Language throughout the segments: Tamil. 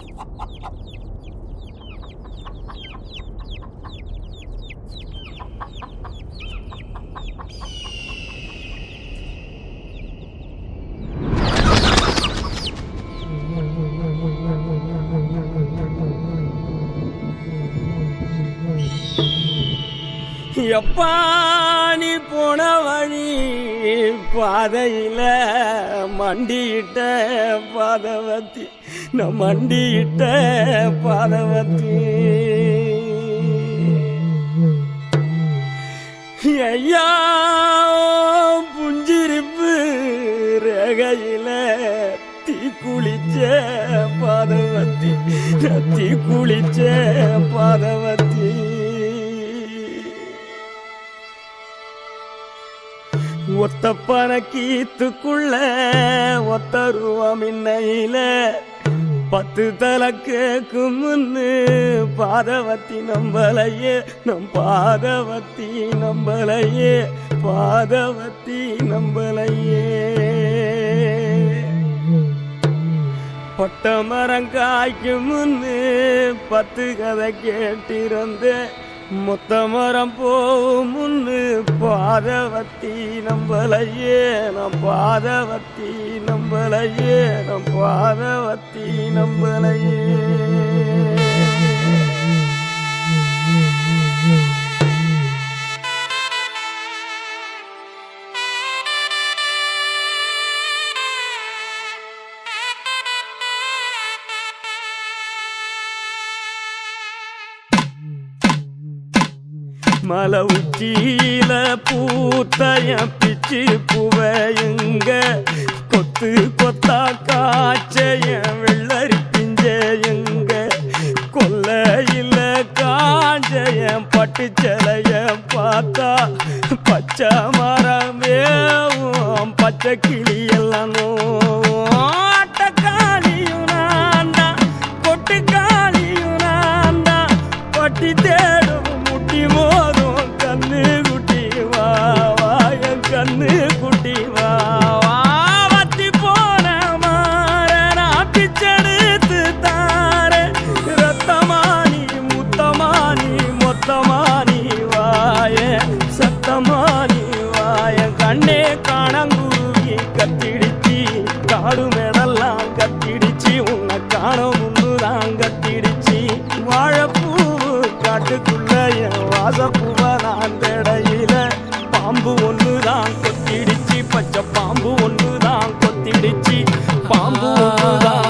Ha ha ha ha! எப்பா நீ போன வழி? பாதையில மண்டியிட்ட பாதவத்தி நான் மண்டியிட்ட பாதவத்தி. ஐயா புஞ்சிருப்பு ரேகையில தீ குளிச்ச பாதவத்தி தீ குளிச்ச பாதவத்தி. ஒத்த பணக்கீத்துக்குள்ள ஒத்த ரூபம் இன்னையில. பத்து தலை கேக்கும் முன்னு பாதவத்தி நம்பலையே. நம் பாதவத்தி நம்பலையே. பாதவத்தி நம்பலையே. பட்ட மரம் காய்க்கு முன்னு பத்து கதை கேட்டிருந்தேன். முத்தமரம் போகும் முன்னு பாதவத்தி நம்பலையே நம் பாதவத்தி நம்பலையே நம் பாதவத்தி நம்பலையே. மல உச்சியில பூத்தைய பிச்சு புவையுங்க. கொத்து கொத்தா காய்ச்சைய வெள்ளரி பிஞ்சையுங்க. கொல்லையில காஞ்சைய பட்டு சிலைய பார்த்தா பச்சை மரமேவும் பச்சை கிளியெல்லாம் கத்திடுச்சி. காடு மேடெல்லாம் கத்திடுச்சி. உன்னை காண தான் கத்திடுச்சி. வாழப்பூ காட்டுக்குள்ள என் வாசப்பூவ நான் தேடையில பாம்பு தான் கொத்திடிச்சு. பச்சை பாம்பு ஒன்று தான் கொத்திடிச்சு. பாம்பு தான்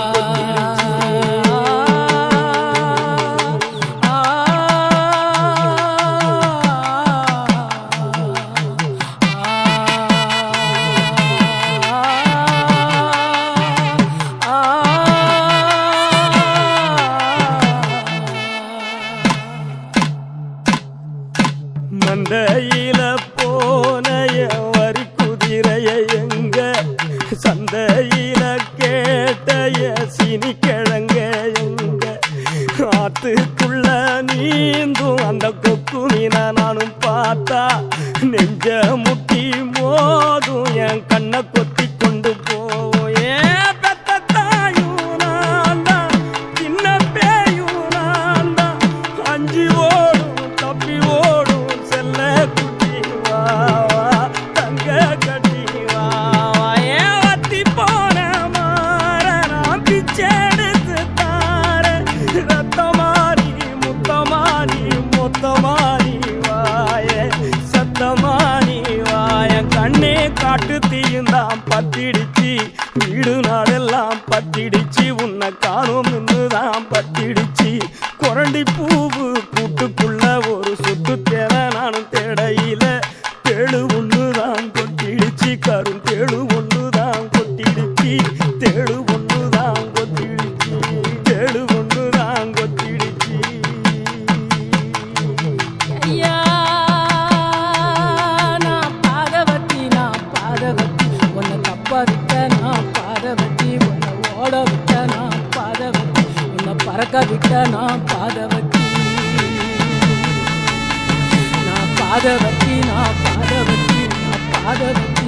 மந்தையில போனைய வரி குதிரைய எங்க? சந்தையில கேட்டைய சினி கிழங்க எங்க? ஆத்துக்குள்ள நீந்தும் அந்த கொக்கு மீன நானும் பார்த்தா நெஞ்ச முட்டி மோதும் என் கண்ணை கொத்து பட்டிடிச்சு உன்னை காணும் தான் பட்டிடிச்சு குரண்டி பூ நான் பாதவத்தி உன்னை பறக்க விட்ட நான் பாதவத்தி நான் பாதவத்தி நான் பாதவத்தி நான் பாதவத்தி